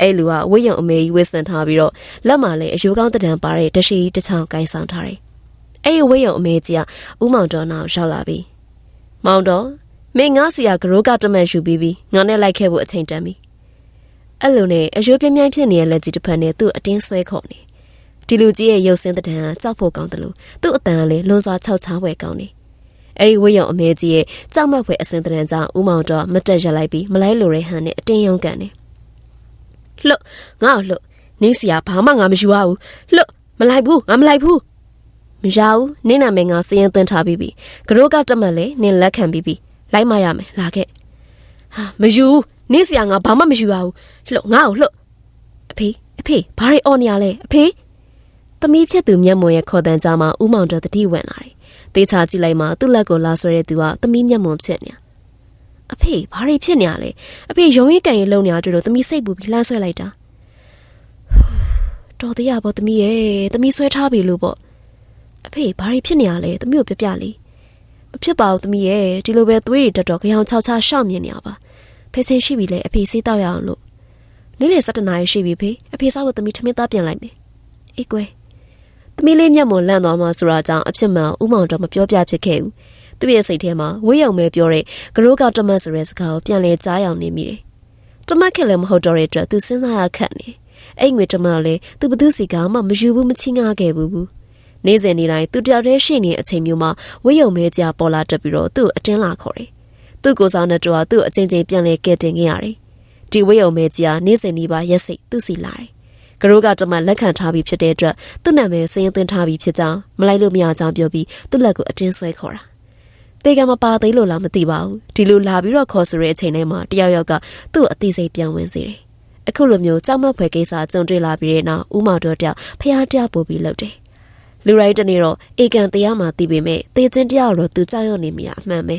အဲ့လူကဝိယုံအမေကြီးဝစ်စင်ထားပြီးတော့လက်မှာလည်းအယိုးကောင်းတံပါတဲ့တရှိကြီးတစ်ချောင်းကိုင်းဆောင်ထားတယ်အဲ့ဒီဝိယုံအမေကြီးကဦးမောင်တော်နောက်ရောက်လာပြီးမောင်တော်မင်းငါစီကဂရိုးကတမန်ယူပြီးပြီးငါနဲ့လိုက်ခဲ့ဖို့အချိန်တန်ပြီအဲ့လိုနဲ့အယိုးပြင်းပြင်းဖြစ်နေတဲ့လက်ကြီးတစ်ဖက်နဲ့သူ့အတင်းဆွဲခေါ်နေဒီလူကြီးရဲ့ရုပ်ဆင်းတဲ့တံကကြောက်ဖို့ကောင်းတယ်လို့သူ့အတန်ကလည်းလွန်စွာခြောက်ချားဝယ်ကောင်းနေ အဲ့ဒီဝိယုံအမေကြီးရဲ့ကြောက်မက်ဖွယ်အစင်တန်ကြောင့်ဦးမောင်တော့မတက်ရလိုက်ပြီးမလိုက်လိုတဲ့ဟန်နဲ့အတင်းယုံကန်နေလှုပ်ငါ့လှုပ်နေစီကဘာမှငါမယူရဘူးလှုပ်မလိုက်ဘူးငါမလိုက်ဘူးမရဘူးနင်းနာမည်ငါစရင်သွင်းထားပြီးပြီကရိုးကတက်မလဲနင်းလက်ခံပြီးပြီလိုက်မရမယ်လာခဲ့ဟာမယူနင်းစီကငါဘာမှမယူရဘူးလှုပ်ငါ့ကိုလှုပ်အဖေအဖေဘာတွေအော်နေရလဲအဖေသမီးဖြစ်သူမျက်မွန်ရဲ့ခေါ်တန်ကြားမှာဥမောင်တော်တတိဝင်လာတယ် တေးချကြည့်လိုက်မှသူ့လက်ကိုလာဆွဲတဲ့သူကသမီးမျက်မွန်ဖြစ်နေအဖေဘာတွေဖြစ်နေရလဲအဖေရုံးရင်ကန်ရင်လုံနေရတွေ့တော့သမီးစိတ်ပူပြီးလှမ်းဆွဲလိုက်တာတော်သေးရပေါ့သမီးရဲ့သမီးဆွဲထားပြီလို့ပေါ့အဖေဘာတွေဖြစ်နေရလဲသမီးကိုပြပြလေးမဖြစ်ပါဘူးသမီးရဲ့ဒီလိုပဲသွေးတွေတက်တော့ကြောင်ချောက်ချရှောက်မြင်နေရပါဖေးချင်းရှိပြီလေအဖေစေးတော့ရအောင်လို့လေးလေ7နာရီရှိပြီဖေအဖေစားဖို့သမီးထမင်းသားပြန်လိုက်မယ်အေးကွယ် သမီးလေးမျက်မှော်လန့်သွားမှဆိုတာကြောင့်အဖြစ်မှန်ဥမောင်တော့မပြောပြဖြစ်ခဲ့ဘူးသူ့ရဲ့စိတ်ထဲမှာဝေးရုံပဲပြောတဲ့ဂရိုးကတမတ်ဆိုတဲ့စကားကိုပြန်လဲကြားရောက်နေမိတယ်တမတ်ခက်လည်းမဟုတ်တော့တဲ့အတွက်သူစဉ်းစားရခက်နေအဲ့ငွေတမတ်လည်းသူဘသူစီကမှမယူဘူးမချင်းငားခဲ့ဘူးဘူးနေ့စဉ်နေ့တိုင်းသူတယောက်တည်းရှိနေတဲ့အချိန်မျိုးမှာဝေးရုံမဲကြပေါ်လာတက်ပြီးတော့သူ့အတင်းလာခေါ်တယ်သူ့ကိုယ်ဆောင်တဲ့တူကသူ့အချင်းချင်းပြန်လဲကဲတင်ခဲ့ရတယ်ဒီဝေးရုံမဲကြီးကနေ့စဉ်နေ့ပါရက်စိတ်သူ့စီလာတယ် ကရိုးကတမန်လက်ခံထားပြီးဖြစ်တဲ့အတွက်သူ့နာမည်စရင်းသွင်းထားပြီးဖြစ်ကြောင်းမလိုက်လို့မရကြောင်းပြောပြီးသူ့လက်ကိုအတင်းဆွဲခေါ်တာတေကမပါသိလို့လားမသိပါဘူးဒီလိုလာပြီးတော့ခေါ်ဆိုတဲ့အချိန်တိုင်းမှာတယောက်ယောက်ကသူ့အသိစိတ်ပြန်ဝင်စေတယ်အခုလိုမျိုးကြောက်မက်ဖွယ်ကိစ္စကြုံတွေ့လာပြီးတဲ့နောက်ဥမာတော်တယောက်ဖျားတယောက်ပို့ပြီးလှုပ်တယ်လူရိုက်တနေ့တော့အေကန်တရားမှာတည်ပေမဲ့တေချင်းတယောက်တော့သူကြောက်ရွံ့နေမိတာအမှန်ပဲ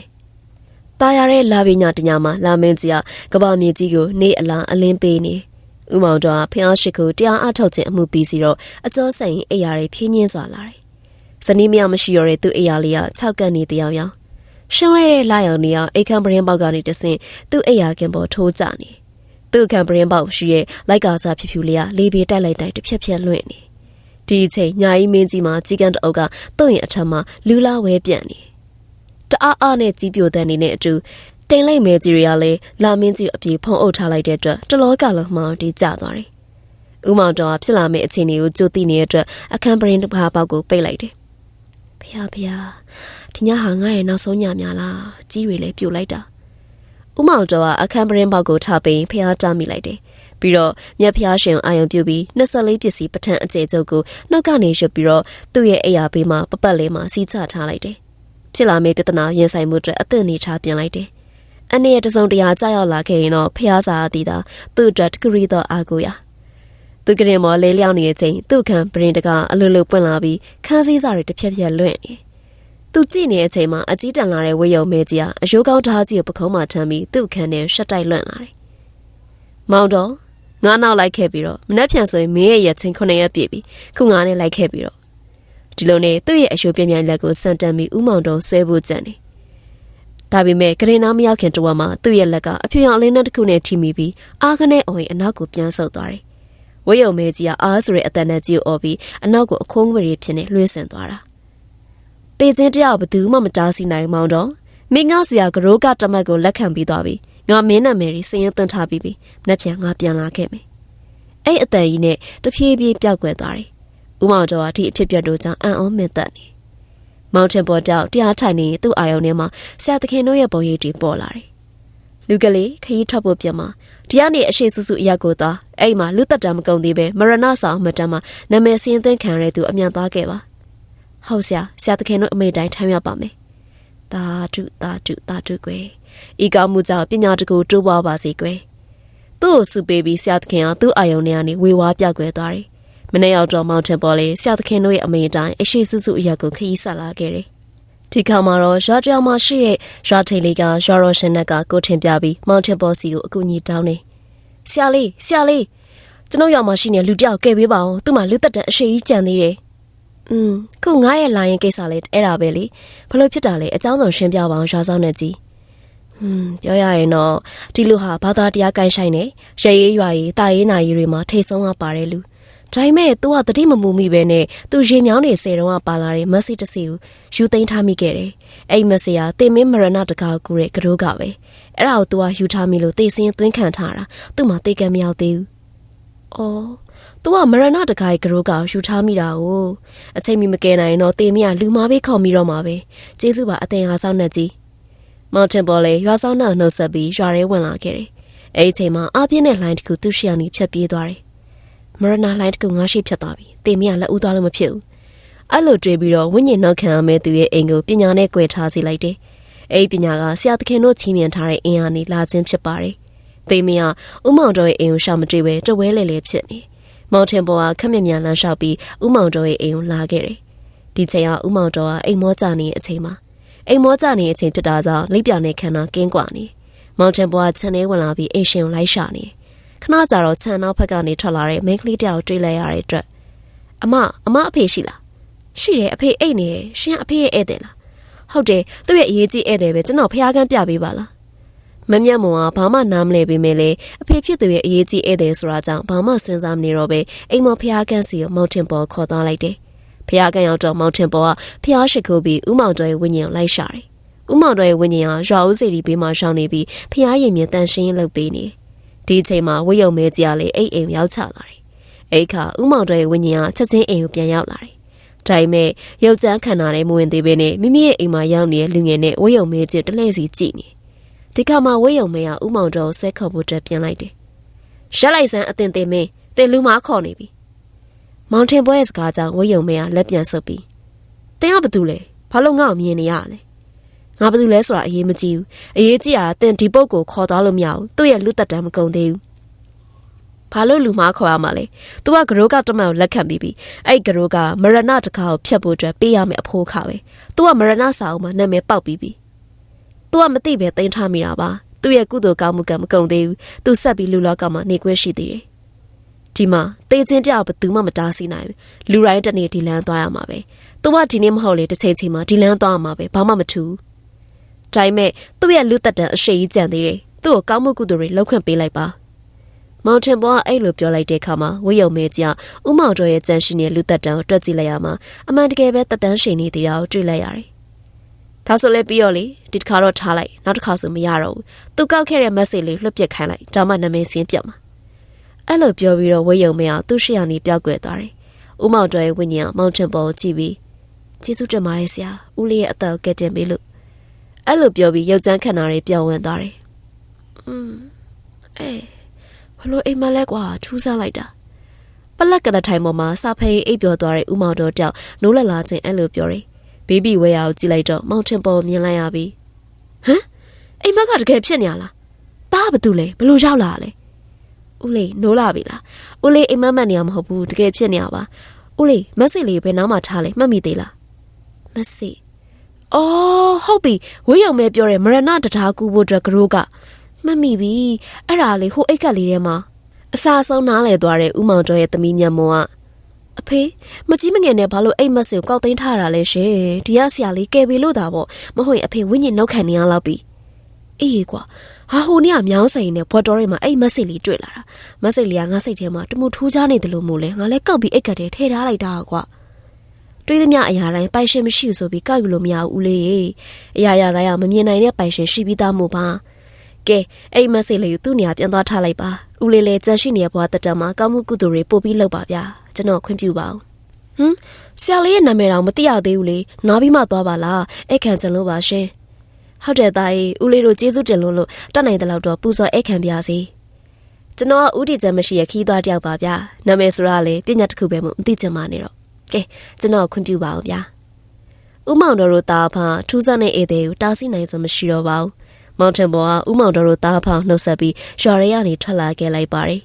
တာရတဲ့လာပညာတညာမှာလာမင်းကြီးကကဘာမြေကြီးကိုနေအလားအလင်းပေးနေတယ် ဥမောင်တော်ကဖျားရှိကိုတရားအထုတ်ခြင်းအမှုပြီးစီတော့အကျော်ဆိုင်အိယာတွေဖြင်းညင်းစွာလာတယ်ဇနီးမယားမရှိရတဲ့သူအိယာလေးက၆ကပ်နေတရားရောင်ရှင်းလိုက်တဲ့လာရောင်နေအောင်အိတ်ခမ်းပရင်ပေါက်ကနေတဆင့်သူ့အိယာကင်ပေါ်ထိုးကြနေသူ့ခံပရင်ပေါက်ရှိရဲ့လိုက်ကာစားဖြူဖြူလေးကလေးပြေးတိုက်လိုက်တိုက်တစ်ဖြက်ဖြက်လွင့်နေဒီအချိန်ညာကြီးမင်းကြီးမှာကြီးကန်းတအုပ်ကသူ့ရဲ့အထက်မှာလူလာဝဲပြန့်နေတအားအားနဲ့ကြီးပြိုတဲ့နေနဲ့အတူ တိမ်လိုက်မဲကြီးတွေကလည်းလာမင်းကြီးအပြေဖုံးအုပ်ထားလိုက်တဲ့အတွက်တလောကလုံးမှဒီကျသွားတယ်။ဦးမောင်တော်ကဖြစ်လာမယ့်အခြေအနေကိုကြိုသိနေတဲ့အတွက်အခန်းပရင်တစ်ပါးပေါက်ကိုပိတ်လိုက်တယ်။ဖះဖះဒီညဟာငါ့ရဲ့နောက်ဆုံးညများလားကြီးတွေလည်းပြိုလိုက်တာ။ဦးမောင်တော်ကအခန်းပရင်ပေါက်ကိုထားပြီးဖះတားမိလိုက်တယ်။ပြီးတော့မြက်ဖျားရှင်အာယုံပြုပြီး24ပစ္စည်းပထန်အကျဲကျုပ်ကိုနှုတ်ကနေရွတ်ပြီးတော့သူ့ရဲ့အိယာဘေးမှာပပတ်လေးမှာစီးချထားလိုက်တယ်။ဖြစ်လာမယ့်ပြဿနာရင်ဆိုင်မှုအတွက်အသင့်နေထားပြင်လိုက်တယ်။ အနေနဲ့တစုံတရာကြောက်ရောက်လာခဲ့ရင်တော့ဖျားစာအသည်သာသူ့အတွက်တကရီတော့အာကိုရသူကရင်မော်လေးလျောင်းနေတဲ့အချိန်သူ့ခံပရင်တကအလိုလိုပွင့်လာပြီးခန်းစည်းစာတွေတစ်ဖြက်ဖြက်လွင့်နေသူကြည့်နေတဲ့အချိန်မှာအကြီးတန်းလာတဲ့ဝေယုံမဲကြီးကအယိုးကောင်းထားကြီးကိုပခုံးမှထမ်းပြီးသူ့ခန်းထဲရှက်တိုက်လွင့်လာတယ်။မောင်တော်ငါနောက်လိုက်ခဲ့ပြီးတော့မနှက်ဖြန်ဆိုရင်မင်းရဲ့ရချင်းခုနှစ်ရက်ပြည့်ပြီခုငါနဲ့လိုက်ခဲ့ပြီးတော့ဒီလိုနဲ့သူ့ရဲ့အယိုးပြင်းပြင်းလက်ကိုစန်တန်ပြီးဥမောင်တော်ဆွဲဖို့ကြံနေ ဒါပေမဲ့ကရင်နာမရောက်ခင်တဝက်မှာသူ့ရဲ့လက်ကအဖြူရောင်အလင်းနဲ့တစ်ခုနဲ့ထိမိပြီးအာခနဲ့အော်ရင်အနောက်ကိုပြန်ဆုပ်သွားတယ်ဝေယုံမဲကြီးကအားဆိုတဲ့အတန်နဲ့ကြီးကိုအော်ပြီးအနောက်ကိုအခုံးဝရီဖြစ်နေလွှဲဆန်သွားတာတေချင်းတယောက်ဘသူမှမတားဆီနိုင်မောင်တော့မင်းငါစရာကရိုးကတမတ်ကိုလက်ခံပြီးသွားပြီငါမင်းနာမည်ကြီးစင်ရင်သွင်းထားပြီးပြီမနှက်ပြန်ငါပြန်လာခဲ့မယ်အဲ့အတန်ကြီးနဲ့တဖြည်းဖြည်းပျောက်ကွယ်သွားတယ်ဦးမောင်တော်ကဒီအဖြစ်ပြတ်တို့ကြောင့်အံ့ဩမင်သက်နေ မောင်တင်ပေါ်တောက်တရားထိုင်နေသူ့အာယုံထဲမှာဆရာသခင်တို့ရဲ့ပုံရိပ်တွေပေါ်လာတယ်လူကလေးခရီးထွက်ဖို့ပြန်မှာဒီကနေ့အရှိစုစုအရက်ကိုသွားအဲ့မှာလူသက်တမ်းမကုန်သေးပဲမရဏဆောင်မတမ်းမှာနာမည်စင်းသွင်းခံရတဲ့သူအမြန်သွားခဲ့ပါဟုတ်ဆရာဆရာသခင်တို့အမိတိုင်းထမ်းရပါမယ်တာတုတာတုတာတုကွယ်ဤကောင်းမှုကြောင့်ပညာတကူတိုးပွားပါစေကွယ်သူ့ကိုစုပေးပြီးဆရာသခင်ကသူ့အာယုံထဲကနေဝေဝါးပြောက်ကွယ်သွားတယ် မနေ့ရောက်တော့ Mountain ပေါ်လေဆရာသခင်တို့ရဲ့အမေတိုင်းအရှိစုစုအရက်ကိုခရီးဆက်လာခဲ့တယ်။ဒီခါမှာတော့ရွာတယောက်မှာရှိတဲ့ရွာထိန်လေးကရွာတော်ရှင်နဲ့ကကိုထင်ပြပြီး Mountain ပေါ်စီကိုအကူအညီတောင်းနေ။ဆရာလေးဆရာလေးကျွန်တော်ရွာမှာရှိနေလူတယောက်ကယ်ပေးပါအောင်သူ့မှာလူသက်တမ်းအရှိကြီးကြံသေးတယ်။อืมခုငါရဲ့လာရင်ကိစ္စလဲအဲ့ဒါပဲလေဘလို့ဖြစ်တာလဲအကြောင်းစုံရှင်းပြပါအောင်ရွာဆောင်နေကြီးဟွန်းပြောရရင်တော့ဒီလူဟာဘာသာတရားကိုင်းဆိုင်နေရရေးရွာရေးတာရေးနာရေးတွေမှာထိတ်ဆုံးရပါတဲ့လူ။ ဒါပေမဲ့သူကတတိမမူမိပဲနဲ့သူရေမြောင်းနေစေတော့ပါလာတဲ့ message တစ်စီကိုယူသိမ်းထားမိခဲ့တယ်။အဲ့ message ကတင်မင်းမရဏတကာကူတဲ့ကတိုးကပဲ။အဲ့ဒါကိုသူကယူထားမိလို့သိစင်းသွင်းခံထားတာ။သူ့မှာသိကံမရောက်သေးဘူး။အော်သူကမရဏတကာရဲ့ကရိုးကောင်ယူထားမိတာကိုအချိန်မီမကယ်နိုင်တော့တင်မရလူမာပေးခေါ်မိတော့မှာပဲကျေးဇူးပါအတင်အားဆောင်နှက်ကြီးမောင်တင်ပေါ်လေရွာဆောင်နှက်နှုတ်ဆက်ပြီးရွာထဲဝင်လာခဲ့တယ်အဲ့ဒီအချိန်မှာအပြင်းနဲ့လှိုင်းတစ်ခုသူ့ရှေ့အောင်ဖြတ်ပြေးသွားတယ် မရနာလိုင်းတကူငါရှိဖြတ်သွားပြီတေမီကလက်ဦးသွားလို့မဖြစ်ဘူးအဲ့လိုတွေးပြီးတော့ဝိညာဉ်နှောက်ခံရမယ့်သူရဲ့အိမ်ကိုပညာနဲ့꿰ထားစီလိုက်တယ်အဲ့ဒီပညာကဆရာသခင်တို့ချီးမြှင့်ထားတဲ့အင်အားနဲ့လာခြင်းဖြစ်ပါတယ်တေမီကဥမောင်တော်ရဲ့အိမ်ကိုရှာမတွေ့ပဲတဝဲလေလေဖြစ်နေမောင်ထင်ပေါ်ကခက်မြမြန်လမ်းလျှောက်ပြီးဥမောင်တော်ရဲ့အိမ်ကိုလာခဲ့တယ်ဒီချိန်ကဥမောင်တော်ကအိမ်မောကြနေတဲ့အချိန်မှာအိမ်မောကြနေတဲ့အချိန်ဖြစ်တာကြောင့်လိပ်ပြနဲ့ခန္ဓာကင်းကွာနေမောင်ထင်ပေါ်ကခြံထဲဝင်လာပြီးအိမ်ရှင်ကိုလိုက်ရှာနေ ခဏကြာတော့ခြံနောက်ဘက်ကနေထွက်လာတဲ့မိန်းကလေးတယောက်တွေ့လိုက်ရတဲ့အတွက်အမအမအဖေရှိလားရှိတယ်အဖေအိတ်နေတယ်ရှင်အဖေရဲ့ဧည့်သည်လားဟုတ်တယ်သူ့ရဲ့အရေးကြီးဧည့်သည်ပဲကျွန်တော်ဖျားကန်းပြပေးပါလားမမြတ်မွန်ကဘာမှနားမလဲပေမဲ့လေအဖေဖြစ်သူရဲ့အရေးကြီးဧည့်သည်ဆိုတာကြောင့်ဘာမှစဉ်းစားမနေတော့ပဲအိမ်မဖျားကန်းစီကိုမောင်တင်ပေါ်ခေါ်သွားလိုက်တယ်ဖျားကန်းရောက်တော့မောင်တင်ပေါ်ကဖျားရှိခိုးပြီးဥမောင်တော်ရဲ့ဝိညာဉ်ကိုလိုက်ရှာတယ်ဥမောင်တော်ရဲ့ဝိညာဉ်ဟာရွာဦးစီရီဘေးမှာရှောင်းနေပြီးဖျားရင်မြင်တန်ရှင်းလုပ်ပေးနေတယ် ဒီအချိန်မှာဝိယုံမဲကြီးကလည်းအိတ်အိမ်ရောက်ချလာတယ်အဲ့ခါဥမောင်တော်ရဲ့ဝိညာဉ်ကချက်ချင်းအိမ်ကိုပြန်ရောက်လာတယ်ဒါပေမဲ့ရုပ်ကြမ်းခံတာနဲ့မဝင်သေးဘဲနဲ့မိမိရဲ့အိမ်မှာရောက်နေတဲ့လူငယ်နဲ့ဝိယုံမဲကြီးတလဲစီကြည့်နေဒီခါမှာဝိယုံမဲကဥမောင်တော်ကိုဆွဲခေါ်ဖို့အတွက်ပြန်လိုက်တယ်ရက်လိုက်စမ်းအတင်တင်မင်းတင်လူမခေါ်နေပြီမောင်တင်ပွဲစကားကြောင့်ဝိယုံမဲကလက်ပြန်ဆုပ်ပြီးတင်ကဘာတူလဲဘာလို့ငါ့ကိုမြင်နေရလဲ ငါဘာတူလဲဆိုတာအရေးမကြီးဘူးအရေးကြီးတာတင်ဒီပုတ်ကိုခေါ်သွားလို့မရဘူးသူ့ရဲ့လူသက်တမ်းမကုန်သေးဘူးဘာလို့လူမားခေါ်ရမှာလဲ။ तू ကဂရိုးကတမန်ကိုလက်ခံပြီးပြီ။အဲ့ဂရိုးကမရဏတကားကိုဖျက်ဖို့အတွက်ပေးရမယ့်အဖိုးခါပဲ။ तू ကမရဏစာအုပ်မှာနာမည်ပေါက်ပြီးပြီ။ तू ကမသိပဲတင်ထားမိတာပါ။သူ့ရဲ့ကုသိုလ်ကောင်းမှုကမကုန်သေးဘူး။ तू ဆက်ပြီးလူလောကမှာနေခွင့်ရှိသေးတယ်။ဒီမှာတေးချင်းတယောက်ဘယ်သူမှမတားဆီးနိုင်ဘူး။လူတိုင်းတစ်နေ့ဒီလမ်းသွားရမှာပဲ။ तू ကဒီနေ့မဟုတ်လေတစ်ချိန်ချိန်မှာဒီလမ်းသွားရမှာပဲဘာမှမထူး။ ဒါပေမဲ့သူ့ရဲ့လူသက်တမ်းအရှိကြီးကြံသေးတယ်။သူ့ကိုကောင်းမှုကုသိုလ်တွေလောက်ခွင့်ပေးလိုက်ပါ။မောင်တင်ဘောကအဲ့လိုပြောလိုက်တဲ့အခါမှာဝိယုံမဲကြီးကဥမောင်တော်ရဲ့ကြံရှိနေတဲ့လူသက်တမ်းကိုတွက်ကြည့်လိုက်ရမှာအမှန်တကယ်ပဲသက်တမ်းရှိနေသေးတာကိုတွေ့လိုက်ရတယ်။ဒါဆိုလည်းပြီးရောလေဒီတစ်ခါတော့ထားလိုက်နောက်တစ်ခါဆိုမရတော့ဘူး။သူကောက်ခဲ့တဲ့ message လေးလွှတ်ပစ်ခိုင်းလိုက်ဒါမှနာမည်စင်းပြတ်မှာ။အဲ့လိုပြောပြီးတော့ဝိယုံမဲကသူ့ရှေ့ကနေပြောက်ကွယ်သွားတယ်။ဥမောင်တော်ရဲ့ဝိညာဉ်ကမောင်တင်ဘောကိုကြည့်ပြီးကျေးဇူးတင်ပါတယ်ဆရာ။ဦးလေးရဲ့အသက်ကိုကယ်တင်ပေးလို့ အဲ့လိုပြောပြီးရုပ်ကြမ်းခန္ဓာတွေပြောင်းဝင်သွားတယ်။อืมအေးဘလို့အိမ်မလဲကွာထူးဆန်းလိုက်တာပလက်ကရထိုင်ပေါ်မှာစာဖေးအိပ်ပျော်သွားတဲ့ဦးမောင်တော်တောက်နိုးလလာချင်းအဲ့လိုပြောတယ်ဘေဘီဝဲရကိုကြည့်လိုက်တော့မောင်တင်ပေါ်မြင်လိုက်ရပြီဟမ်အိမ်မက်ကတကယ်ဖြစ်နေရလားတားဘာတူလဲဘလို့ရောက်လာလဲဦးလေးနိုးလာပြီလားဦးလေးအိမ်မက်မက်နေရမဟုတ်ဘူးတကယ်ဖြစ်နေရပါဦးလေးမက်ဆေ့လေးဘယ်နားမှာထားလဲမှတ်မိသေးလားမက်ဆေ့ အော်ဟုတ်ပြီဝေးရုံပဲပြောတယ်မရဏတထားကူဖို့အတွက်ကရိုးကမှတ်မိပြီအဲ့ဒါလေဟိုအိတ်ကက်လေးထဲမှာအစာဆုံးနားလဲသွားတဲ့ဥမောင်ကျော်ရဲ့သမီးမျက်မှောင်ကအဖေမကြီးမငယ်နဲ့ဘာလို့အိတ်မက်စစ်ကိုကောက်သိမ်းထားတာလဲရှင်ဒီကဆရာလေးကယ်ပြီလို့တာပေါ့မဟုတ်ရင်အဖေဝိညာဉ်နှုတ်ခံနေရလောက်ပြီအေးကွာဟာဟိုနေ့ကမြောင်းဆိုင်နဲ့ဘော်တော်ရဲမှာအဲ့မက်ဆေ့လေးတွေ့လာတာမက်ဆေ့လေးကငါစိတ်ထဲမှာတမှုထိုးချနေတယ်လို့မို့လဲငါလဲကောက်ပြီးအိတ်ကက်ထဲထည့်ထားလိုက်တာကွာ တွေးသမျှအရာတိုင်းပိုင်ရှင်မရှိဘူးဆိုပြီးကောက်ယူလို့မရဘူးဦးလေးရေအရာရာတိုင်းကမမြင်နိုင်တဲ့ပိုင်ရှင်ရှိပြီးသားမို့ပါကဲအဲ့မက်ဆေ့လေးကိုသူ့နေရာပြန်သွားထားလိုက်ပါဦးလေးလည်းကြန့်ရှိနေတဲ့ဘဝတက်တမှာကောင်းမှုကုသိုလ်တွေပို့ပြီးလုပ်ပါဗျာကျွန်တော်ခွင့်ပြုပါအောင်ဟမ်ဆရာလေးရဲ့နာမည်တော့မသိရသေးဘူးလေနားပြီးမှသွားပါလားအဲ့ခံချင်လို့ပါရှင်ဟုတ်တယ်သားကြီးဦးလေးတို့ကျေးဇူးတင်လို့လို့တတ်နိုင်တဲ့လောက်တော့ပူဇော်အဲ့ခံပြစီကျွန်တော်ကဥတီချမ်းမရှိရခီးသွားတယောက်ပါဗျာနာမည်ဆိုရလေပညာတစ်ခုပဲမို့မသိချင်ပါနဲ့တော့ ကဲကျွန်တော်ခွင့်ပြုပါအောင်ဗျာဥမောင်တော်တို့တာဖာထူးဆန်းတဲ့ဧည့်သည်ကိုတားဆီးနိုင်စွာမရှိတော့ပါဘူးမောင်ထင်ဘောကဥမောင်တော်တို့တားဖာနှုတ်ဆက်ပြီးရွာရဲကနေထွက်လာခဲ့လိုက်ပါတယ်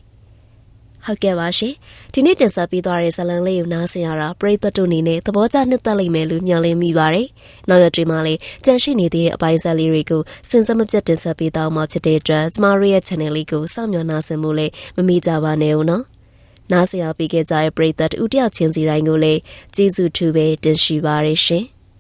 ဟုတ်ကဲ့ပါရှင်ဒီနေ့တင်ဆက်ပေးသွားတဲ့ဇာတ်လမ်းလေးကိုနားဆင်ရတာပရိသတ်တို့အနေနဲ့သဘောကျနှစ်သက်လိမ့်မယ်လို့မျှော်လင့်မိပါတယ်နောက်ရက်တွေမှာလည်းကြန့်ရှိနေသေးတဲ့အပိုင်းဆက်လေးတွေကိုစဉ်ဆက်မပြတ်တင်ဆက်ပေးသွားမှာဖြစ်တဲ့အတွက်ကျမတို့ရဲ့ channel လေးကိုစောင့်မျှော်နာဆင်ဖို့လည်းမမိကြပါနဲ့ဦးနော် နားဆင်ရပေးခဲ့ကြတဲ့ပရိသတ်ဦးတယောက်ချင်းစီတိုင်းကိုလည်းကျေးဇူးထူးပဲတင်ရှိပါရရှင်